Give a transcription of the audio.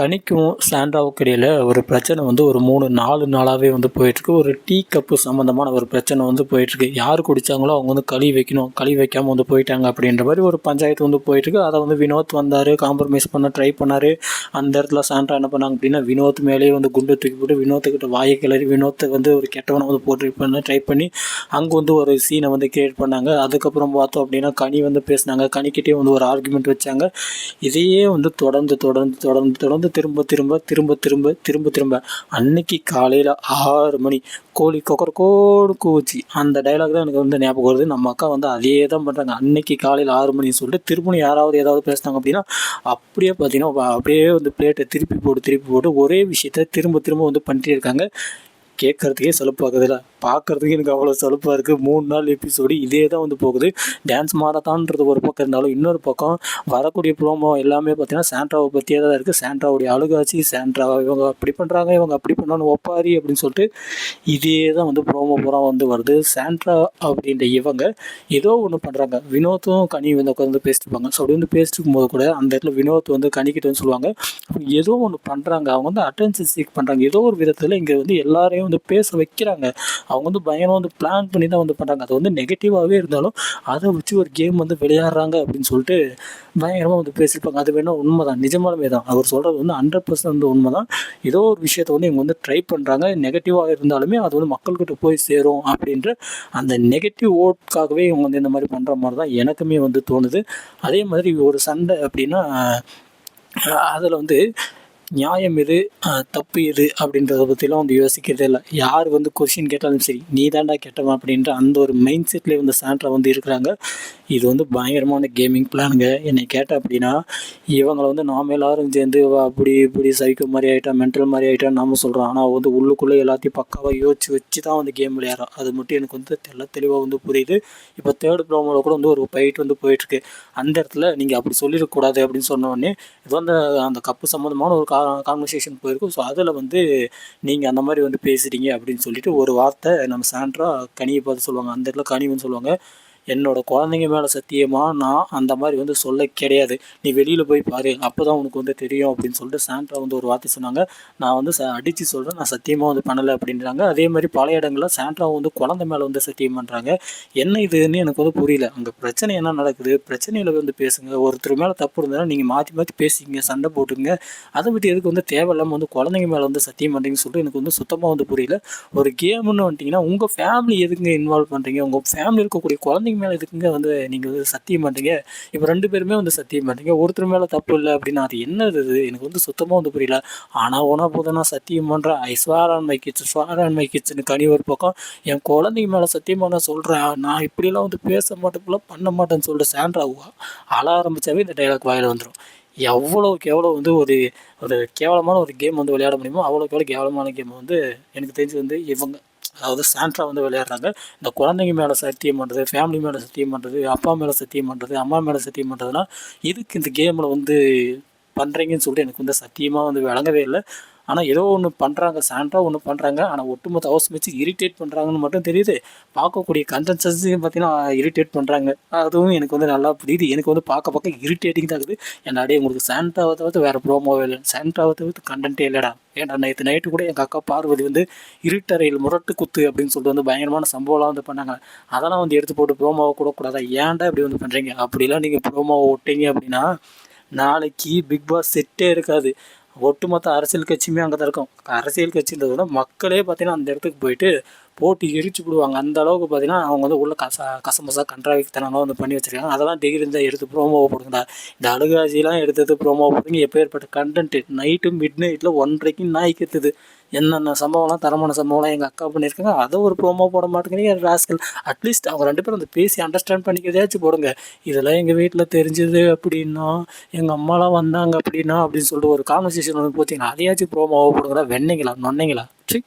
கனிக்கும் சாண்ட்ராவுக்கு இடையில் ஒரு பிரச்சனை வந்து ஒரு மூணு நாலு நாளாகவே வந்து போயிட்டுருக்கு. ஒரு டீ கப்பு சம்மந்தமான ஒரு பிரச்சனை வந்து போயிட்டுருக்கு. யார் குடித்தாங்களோ அவங்க வந்து கழி வைக்கணும் கழி வைக்காமல் வந்து போயிட்டாங்க அப்படின்ற மாதிரி ஒரு பஞ்சாயத்து வந்து போயிட்டுருக்கு. அதை வந்து வினோத் வந்தார் காம்ப்ரமைஸ் பண்ண ட்ரை பண்ணார். அந்த இடத்துல சாண்ட்ரா என்ன பண்ணாங்க அப்படின்னா வினோத் மேலேயே வந்து குண்டு தூக்கி போட்டு வினோத்துக்கிட்ட வாயை கிளறி வினோத்தை வந்து ஒரு கெட்டவனை வந்து போட்டு பண்ண ட்ரை பண்ணி அங்கே வந்து ஒரு சீனை வந்து கிரியேட் பண்ணாங்க. அதுக்கப்புறம் பார்த்தோம் அப்படின்னா கனி வந்து பேசினாங்க. கனிக்கிட்டே வந்து ஒரு ஆர்குமெண்ட் வச்சாங்க. இதையே வந்து தொடர்ந்து தொடர்ந்து தொடர்ந்து தொடர்ந்து திரும்ப திரும்ப திரும்ப திரும்ப திரும்ப திரும்ப. அன்னைக்கு காலையில் ஆறு மணி. கோழி கொக்கர் கோடு கூச்சி அந்த டைலாக் தான் எனக்கு வந்து ஞாபகம் வருது. நம்ம அக்கா வந்து அதே தான் பண்ணுறாங்க அன்னைக்கு காலையில் ஆறு மணின்னு சொல்லிட்டு திரும்பவும் யாராவது ஏதாவது பேசினாங்க அப்படின்னா அப்படியே பார்த்தீங்கன்னா அப்படியே வந்து பிளேட்டை திருப்பி போட்டு திருப்பி போட்டு ஒரே விஷயத்த திரும்ப திரும்ப வந்து பண்ணிட்டே இருக்காங்க. கேட்குறதுக்கே சலுப்பாகுதுல பார்க்குறதுக்கு எனக்கு அவ்வளோ சலுப்பாக இருக்குது மூணு நாள் எபிசோடு இதே தான் வந்து போகுது. டான்ஸ் மாரத்தான்றது ஒரு பக்கம் இருந்தாலும் இன்னொரு பக்கம் வரக்கூடிய ப்ரோமோ எல்லாமே பார்த்தீங்கன்னா சாண்ட்ராவை பற்றியே தான் இருக்குது சாண்ட்ராவுடைய அழுகாச்சி சாண்ட்ரா இவங்க அப்படி பண்ணுறாங்க இவங்க அப்படி பண்ணணும் ஒப்பாரி அப்படின்னு சொல்லிட்டு இதே தான் வந்து ப்ரோமோ பூரா வந்து வருது. சாண்ட்ரா அப்படின்ற இவங்க ஏதோ ஒன்று பண்ணுறாங்க வினோத்தும் கனி வந்து உட்காந்து பேசிட்டுப்பாங்க ஸோ அப்படி வந்து பேசிட்டு போது கூட அந்த இடத்துல வினோத் வந்து கனிக்கிட்ட சொல்லுவாங்க. ஏதோ ஒன்று பண்ணுறாங்க அவங்க வந்து அட்டென்ஷன் சீக் பண்ணுறாங்க ஏதோ ஒரு விதத்தில் இங்கே வந்து எல்லாரையும் வந்து பேச வைக்கிறாங்க. அவங்க வந்து பயங்கரமாக வந்து பிளான் பண்ணி தான் வந்து பண்ணுறாங்க அது வந்து நெகட்டிவாகவே இருந்தாலும் அதை வச்சு ஒரு கேம் வந்து விளையாடுறாங்க அப்படின்னு சொல்லிட்டு பயங்கரமாக வந்து பேசியிருப்பாங்க. அது வேணால் உண்மை தான் நிஜமாலுமே தான். அவர் சொல்கிறது வந்து ஹண்ட்ரட் பர்சன்ட் வந்து உண்மை தான் ஏதோ ஒரு விஷயத்தை வந்து இவங்க வந்து ட்ரை பண்ணுறாங்க நெகட்டிவாக இருந்தாலுமே அது வந்து மக்கள்கிட்ட போய் சேரும் அப்படின்ற அந்த நெகட்டிவ் ஓட்காகவே இவங்க வந்து இந்த மாதிரி பண்ணுற மாதிரி தான் எனக்குமே வந்து தோணுது. அதே மாதிரி ஒரு சண்டை அப்படின்னா அதில் வந்து நியாயம் எது? தப்பு எது? அப்படின்றத பற்றிலாம் வந்து யோசிக்கிறதே இல்லை. யார் வந்து கொஷின் கேட்டாலும் சரி நீ தாண்டா கேட்டவன் அப்படின்ற அந்த ஒரு மைண்ட் செட்லேயே வந்து சாண்ட்ரா வந்து இருக்கிறாங்க. இது வந்து பயங்கரமான கேமிங் பிளானுங்க என்னை கேட்ட அப்படின்னா இவங்களை வந்து நாம எல்லாரும் சேர்ந்து அப்படி இப்படி சைக்கோ மாதிரி ஆகிட்டா மென்டல் மாதிரி ஆகிட்டா நாம சொல்கிறோம் ஆனால் வந்து உள்ளுக்குள்ளே எல்லாத்தையும் பக்காவாக யோசிச்சு வச்சு தான் வந்து கேம் விளையாடுறோம் அது மட்டும் எனக்கு வந்து தெல்ல தெளிவாக வந்து புரியுது. இப்போ தேர்ட் ப்ரோமோவில் கூட வந்து ஒரு ஃபைட் வந்து போயிட்டுருக்கு அந்த இடத்துல நீங்கள் அப்படி சொல்லிடக்கூடாது அப்படின்னு சொன்ன உடனே இது வந்து அந்த கப்பு சம்மந்தமான ஒரு கா கான்வர்சேஷன் போயிருக்கும். ஸோ அதில் வந்து நீங்கள் அந்த மாதிரி வந்து பேசுகிறீங்க அப்படின்னு சொல்லிட்டு ஒரு வார்த்தை நம்ம சாண்ட்ரா கனியை பார்த்து சொல்லுவாங்க. அந்த இடத்துல கனி சொல்லுவாங்க. என்னோட குழந்தைங்க மேலே சத்தியமாக நான் அந்த மாதிரி வந்து சொல்ல கிடையாது. நீ வெளியில் போய் பாரு அப்போ தான் உனக்கு வந்து தெரியும் அப்படின்னு சொல்லிட்டு சாண்ட்ரா வந்து ஒரு வார்த்தை சொன்னாங்க. நான் வந்து ச அடித்து சொல்கிறேன் நான் சத்தியமாக வந்து பண்ணலை அப்படின்றாங்க. அதே மாதிரி பல இடங்களில் சாண்ட்ரா வந்து குழந்தை மேலே வந்து சத்தியம் பண்ணுறாங்க என்ன இதுன்னு எனக்கு வந்து புரியல. அங்கே பிரச்சனை என்ன நடக்குது? பிரச்சனையில் வந்து பேசுங்க. ஒருத்தர் மேலே தப்பு இருந்தாலும் நீங்கள் மாற்றி மாற்றி பேசிங்க சண்டை போட்டுங்க அதை விட்டு எதுக்கு வந்து தேவையில்லாமல் வந்து குழந்தைங்க மேலே வந்து சத்தியம் பண்ணுறீங்கன்னு சொல்லிட்டு எனக்கு வந்து சுத்தமாக வந்து புரியல. ஒரு கேம்னு வந்துட்டிங்கன்னா உங்கள் ஃபேமிலி எதுக்குங்க இன்வால்வ் பண்ணுறீங்க உங்கள் ஃபேமிலி இருக்கக்கூடிய குழந்தைங்க மேலே எதுக்குங்க வந்து நீங்கள் வந்து சத்தியம் பண்ணுறீங்க இப்போ ரெண்டு பேருமே வந்து சத்தியம் பண்ணுறீங்க ஒருத்தர் மேலே தப்பு இல்லை அப்படின்னா அது என்னது இது? எனக்கு வந்து சுத்தமாக வந்து புரியல. ஆனால் ஓனா போதும் நான் சத்தியம் பண்ணுறேன் I swear on my kitchen swear on my kitchen கனி ஒரு பக்கம். என் குழந்தைங்க மேலே சத்தியமாக நான் சொல்கிறேன் நான் இப்படிலாம் வந்து பேச மாட்டேன் பண்ண மாட்டேன்னு சொல்லிட்டு சாண்ட்ரா அழ ஆரம்பித்தாவே இந்த டைலாக் வாயில் வந்துடும் எவ்வளோக்கு எவ்வளோ வந்து ஒரு ஒரு கேவலமான ஒரு கேம் வந்து விளையாட முடியுமோ அவ்வளோக்கு எவ்வளோ கேவலமான கேம் வந்து எனக்கு தெரிஞ்சு வந்து இவங்க அதாவது சாண்ட்ரா வந்து விளையாடுறாங்க. இந்த குழந்தைங்க மேலே சத்தியம் பண்ணுறது ஃபேமிலி மேலே சத்தியம் பண்ணுறது அப்பா மேலே சத்தியம் பண்ணுறது அம்மா மேலே சத்தியம் பண்ணுறதுனா இதுக்கு இந்த கேமில் வந்து பண்ணுறீங்கன்னு சொல்லிட்டு எனக்கு வந்து சத்தியமாக வந்து விளங்கவே இல்லை. ஆனால் ஏதோ ஒன்று பண்ணுறாங்க சாண்ட்ராக ஒன்று பண்ணுறாங்க ஆனால் ஒட்டுமொத்த ஹவுஸ் வச்சு இரிட்டேட் பண்ணுறாங்கன்னு மட்டும் தெரியுது. பார்க்கக்கூடிய கண்டென்சஸையும் பார்த்தீங்கன்னா இரிட்டேட் பண்ணுறாங்க அதுவும் எனக்கு வந்து நல்லா புரியுது. எனக்கு வந்து பார்க்க பார்க்க இரிட்டேட்டிங் தான் இருக்குது. என்னடே உங்களுக்கு சாண்ட்ராவை தவிர்த்து வேறு ப்ரோமோவே இல்லை. சாண்ட்ராவை தவிர்த்து கண்டென்ட்டே இல்லைடா. ஏன்டா நேற்று நைட்டு கூட எங்கள் அக்கா பார்வதி வந்து இருட்டறையில் முரட்டு குத்து அப்படின்னு சொல்லிட்டு வந்து பயங்கரமான சம்பவம்லாம் வந்து பண்ணாங்க. அதெல்லாம் வந்து எடுத்து போட்டு ப்ரோமோவை கூட கூடாதா? ஏன்டா இப்படி வந்து பண்ணுறீங்க அப்படிலாம் நீங்கள் ப்ரோமோவை விட்டீங்க அப்படின்னா நாளைக்கு பிக் பாஸ் செட்டே இருக்காது. ஒட்டுமொத்த அரசியல் கட்சியுமே அங்கே தான் இருக்கும். அரசியல் கட்சின்றத விட மக்களே பார்த்தீங்கன்னா அந்த இடத்துக்கு போயிட்டு போட்டு எரிச்சு விடுவாங்க அந்த அளவுக்கு பார்த்தீங்கன்னா அவங்க வந்து உள்ள கச கசமசா கன்றாவித்தனம்லாம் வந்து பண்ணி வச்சிருக்காங்க. அதெல்லாம் டிகிரி இருந்தால் எடுத்து ப்ரோமோவை போடுங்கடா. இந்த அழுகாஜிலாம் எடுத்து ப்ரோமோ போடுங்க. எப்பேற்பட்ட கண்டென்ட்டு நைட்டு மிட் நைட்டில் ஒன்றரைக்கு நாய்க்கு எத்துது என்னென்ன சம்பவம்லாம் தரமான சம்பவம்லாம் எங்கள் அக்கா பண்ணியிருக்காங்க அதை ஒரு ப்ரோமோ போட மாட்டேங்கிறீங்க ராஸ்கல் அட்லீஸ்ட் அவங்க ரெண்டு பேரும் வந்து பேசி அண்டர்ஸ்டாண்ட் பண்ணிக்கிறதாச்சும் போடுங்க. இதெல்லாம் எங்கள் வீட்டில் தெரிஞ்சது அப்படின்னா எங்கள் அம்மாலாம் வந்தாங்க அப்படின்னா அப்படின்னு சொல்லிட்டு ஒரு கான்வர்சேஷன் வந்து போச்சிங்கன்னா அதையாச்சும் ப்ரோமோவை போடுங்களா வெண்ணீங்களா நொன்னைங்களா சரி